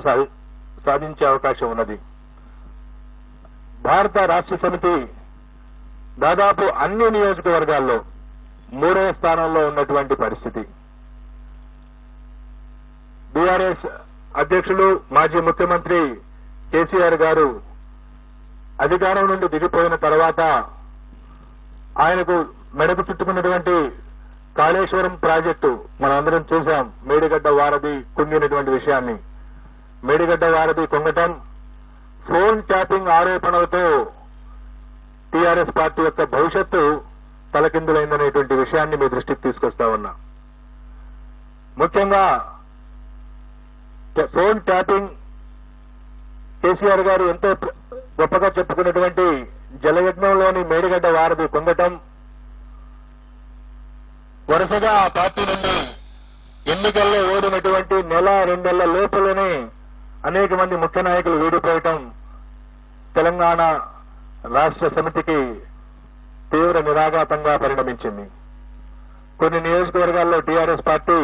సాధించే అవకాశం ఉన్నది. భారత రాష్ట్ర సమితి దాదాపు అన్ని నియోజకవర్గాల్లో మూడవ స్థానంలో ఉన్నటువంటి పరిస్థితి. బీఆర్ఎస్ అధ్యక్షులు మాజీ ముఖ్యమంత్రి కేసీఆర్ గారు అధికారం నుండి దిగిపోయిన తర్వాత ఆయనకు మెడకు చుట్టుకున్నటువంటి కాళేశ్వరం ప్రాజెక్టు మనందరం చూశాం. మేడిగడ్డ వారధి కుంగినటువంటి విషయాన్ని. మేడిగడ్డ వారధి కుంగటం. ఫోన్ ట్యాపింగ్ ఆరోపణలతో టీఆర్ఎస్ పార్టీ యొక్క భవిష్యత్తు తలకిందులైందనేటువంటి విషయాన్ని మీ దృష్టికి తీసుకొస్తా ఉన్నా. ముఖ్యంగా ఫోన్ ట్యాపింగ్ కేసీఆర్ గారు ఎంతో గొప్పగా చెప్పుకున్నటువంటి జలయజ్ఞంలోని మేడిగడ్డ వారధి పొందటం వరుసగా ఆ పార్టీ నుండి ఎన్నికల్లో ఓడినటువంటి నెల రెండేళ్ళ లోపలనే అనేక మంది ముఖ్య నాయకులు వీడిపోవటం తెలంగాణ రాష్ట్ర సమితికి తీవ్ర నిరాఘాతంగా పరిణమించింది. కొన్ని నియోజకవర్గాల్లో టీఆర్ఎస్ పార్టీ